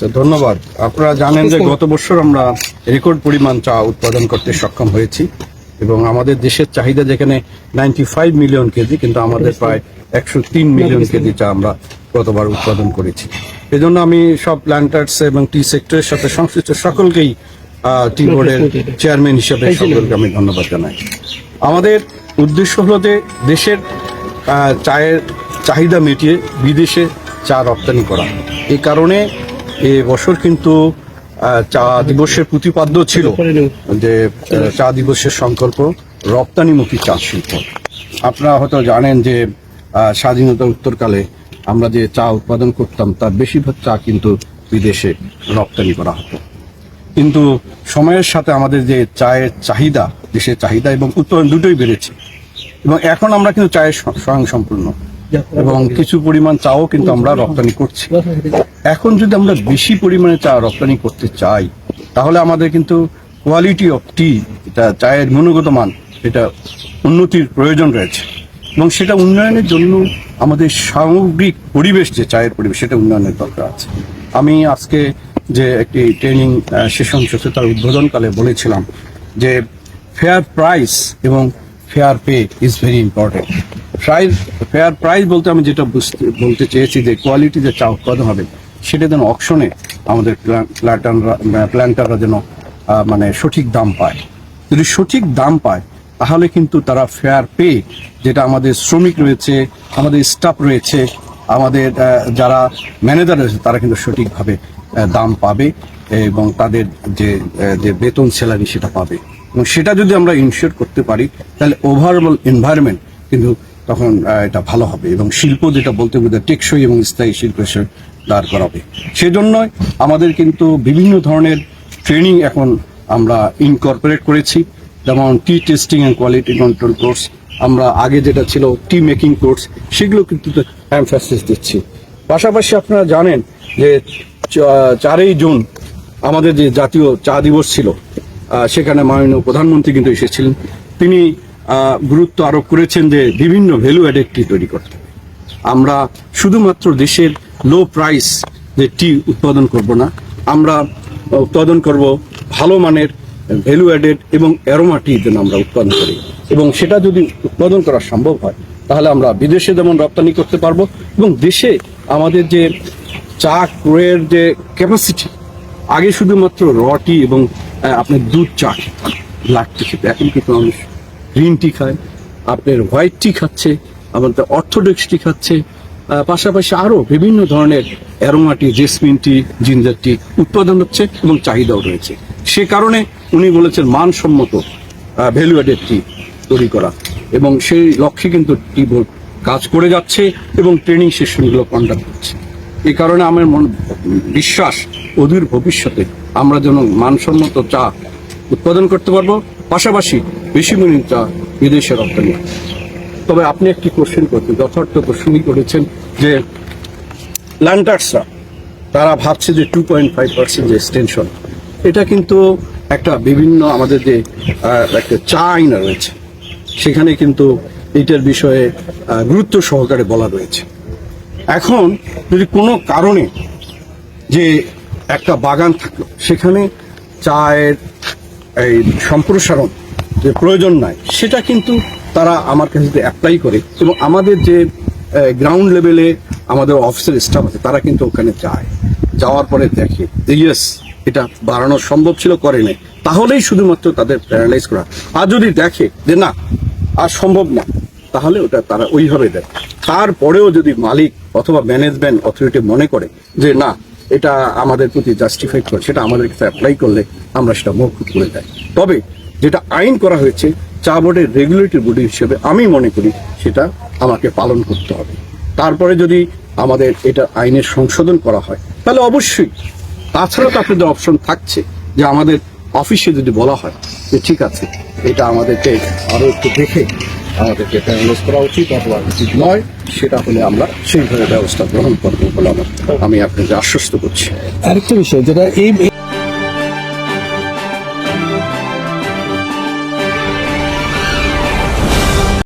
আচ্ছা, ধন্যবাদ। আপনারা জানেন যে গত বছর আমরা রেকর্ড পরিমাণ চা উৎপাদন করতে সক্ষম হয়েছি এবং আমাদের দেশের চাহিদা যেখানে নাইনটি ফাইভ মিলিয়ন কেজি কিন্তু আমাদের প্রায় একশো তিন মিলিয়ন কেজি চা আমরা গতবার উৎপাদন করেছি। এজন্য আমি সব প্ল্যান্টার্স এবং টি সেক্টরের সাথে সংশ্লিষ্ট সকলকেই টি বোর্ডের চেয়ারম্যান হিসেবে সকলকে আমি ধন্যবাদ জানাই। আমাদের উদ্দেশ্য হলো যে দেশের চায়ের চাহিদা মিটিয়ে বিদেশে চা রপ্তানি করা। এই কারণে এ বছর কিন্তু চা দিবসের প্রতিপাদ্য ছিল যে চা দিবসের সংকল্প, রপ্তানিমুখী চা শিল্প। আপনারা হয়তো জানেন যে স্বাধীনতা উত্তরকালে আমরা যে চা উৎপাদন করতাম, তার বেশিরভাগ চা কিন্তু বিদেশে রপ্তানি করা হতো। কিন্তু সময়ের সাথে আমাদের যে চায়ের চাহিদা, দেশের চাহিদা এবং উৎপাদন দুটোই বেড়েছে। এবং এখন আমরা কিন্তু চায়ের স- স্বয়ং সম্পূর্ণ এবং কিছু পরিমাণ চাও কিন্তু আমরা রপ্তানি করছি। এখন যদি আমরা বেশি পরিমাণে চা রপ্তানি করতে চাই, তাহলে আমাদের কিন্তু কোয়ালিটি অফ টি এটা চায়ের গুণগত মান, এটা উন্নতির প্রয়োজন রয়েছে। এবং সেটা উন্নয়নের জন্য আমাদের সামগ্রিক পরিবেশ যে চায়ের পরিবেশ, সেটা উন্নয়নের দরকার আছে। আমি আজকে যে একটি ট্রেনিং সেশন চলছে তার উদ্বোধনকালে বলেছিলাম যে ফেয়ার প্রাইস এবং fair pay is very important price fair price বলতে আমি যেটা বুঝতে, বলতে চেয়েছি যে কোয়ালিটি যে চা উৎপাদন হবে, সেটা যেন অকশনে আমাদের প্ল্যান্টাররা প্ল্যান্টাররা যেন মানে সঠিক দাম পায়। যদি সঠিক দাম পায়, তাহলে কিন্তু তারা ফেয়ার পে যেটা আমাদের শ্রমিক রয়েছে, আমাদের স্টাফ রয়েছে, আমাদের যারা ম্যানেজার রয়েছে, তারা কিন্তু সঠিকভাবে দাম পাবে এবং তাদের যে যে বেতন স্যালারি সেটা পাবে। এবং সেটা যদি আমরা ইনশিওর করতে পারি, তাহলে ওভারঅল এনভায়রনমেন্ট কিন্তু তখন এটা ভালো হবে এবং শিল্প যেটা বলতে বোঝায় টেকসই এবং স্থায়ী শিল্প হিসেবে দাঁড় করাবে। সেজন্যই আমাদের কিন্তু বিভিন্ন ধরনের ট্রেনিং এখন আমরা ইনকর্পোরেট করেছি। যেমন tea tasting and quality control course আমরা আগে যেটা ছিল টি মেকিং কোর্স সেগুলো কিন্তু এমফাসিস দিচ্ছি। পাশাপাশি আপনারা জানেন যে চারই জুন আমাদের যে জাতীয় চা দিবস ছিল সেখানে মাননীয় প্রধানমন্ত্রী কিন্তু এসেছিলেন। তিনি গুরুত্ব আরোপ করেছেন যে বিভিন্ন ভ্যালু অ্যাডেড টি তৈরি করতে। আমরা শুধুমাত্র দেশের লো প্রাইস যে টি উৎপাদন করব না, আমরা উৎপাদন করব ভালো মানের ভ্যালু অ্যাডেড এবং অ্যারোমা টি যেন আমরা উৎপাদন করি এবং সেটা যদি উৎপাদন করা সম্ভব হয়, তাহলে আমরা বিদেশে যেমন রপ্তানি করতে পারব এবং দেশে আমাদের যে চা ক্রয়ের যে ক্যাপাসিটি আগে শুধুমাত্র র টি এবং আপনার দুধ চা লাগতে খেতে এখন কিন্তু মানুষ গ্রিন টি খায়, আপনার হোয়াইট টি খাচ্ছে আমাদের অর্থোডক্স টি খাচ্ছে পাশাপাশি আরও বিভিন্ন ধরনের aroma tea, jasmine tea, ginger tea উৎপাদন হচ্ছে এবং চাহিদাও রয়েছে। সে কারণে উনি বলেছেন মানসম্মত ভ্যালু অ্যাডেড টি তৈরি করা। এবং সেই লক্ষ্যে কিন্তু টি বোর্ড কাজ করে যাচ্ছে এবং ট্রেনিং সেশনগুলো কন্ডাক্ট করছে। এ কারণে আমার মন বিশ্বাস অধীর ভবিষ্যতে আমরা যেন মানসম্মত চা উৎপাদন করতে পারব। পাশাপাশি বেশি চা বিদেশে রপ্তানি তবে আপনি একটি কোশ্চেন করছেন যথার্থ কোশ্চেনই করেছেন যে ল্যান্ডার্সরা তারা ভাবছে যে টু পয়েন্ট ফাইভ পার্সেন্ট যে এক্সটেনশন এটা কিন্তু একটা বিভিন্ন আমাদের যে একটা চা আইনা রয়েছে। সেখানে কিন্তু এটার বিষয়ে গুরুত্ব সহকারে বলা রয়েছে। এখন যদি কোনো কারণে যে একটা বাগান থাকল, সেখানে চায়ের এই সম্প্রসারণ যে প্রয়োজন নাই, সেটা কিন্তু তারা আমার কাছে অ্যাপ্লাই করে এবং আমাদের যে গ্রাউন্ড লেভেলে আমাদের অফিসের স্টাফ আছে, তারা কিন্তু ওখানে যায়। যাওয়ার পরে দেখে যে ইয়েস এটা বাড়ানো সম্ভব ছিল, করে নাই। তাহলেই শুধুমাত্র তাদের প্যারালাইজ করা। আর যদি দেখে যে না, আর সম্ভব না, তাহলে ওটা তারা ওইভাবে দেয় তারপরেও যদি মালিক অথবা ম্যানেজমেন্ট অথরিটি মনে করে যে না এটা আমাদের প্রতি জাস্টিফাই করে, সেটা আমাদের কাছে অ্যাপ্লাই করলে আমরা সেটা মৌকুব করে দেয় তবে যেটা আইন করা হয়েছে, চা বোর্ডের রেগুলেটরি বডি হিসেবে আমি মনে করি সেটা আমাকে পালন করতে হবে। তারপরে যদি আমাদের এটা আইনের সংশোধন করা হয়, তাহলে অবশ্যই। তাছাড়া তো আপনাদের অপশন থাকছে যে আমাদের অফিসে যদি বলা হয় যে ঠিক আছে, এটা আমাদেরকে আরও একটু দেখে আমাদেরকে প্যারালাইজ করা উচিত অথবা উচিত নয়, সেটা হলে আমরা সেইভাবে ব্যবস্থা গ্রহণ করব বলে আমার আমি আপনাকে আশ্বস্ত করছি। আরেকটা বিষয়, যেটা এই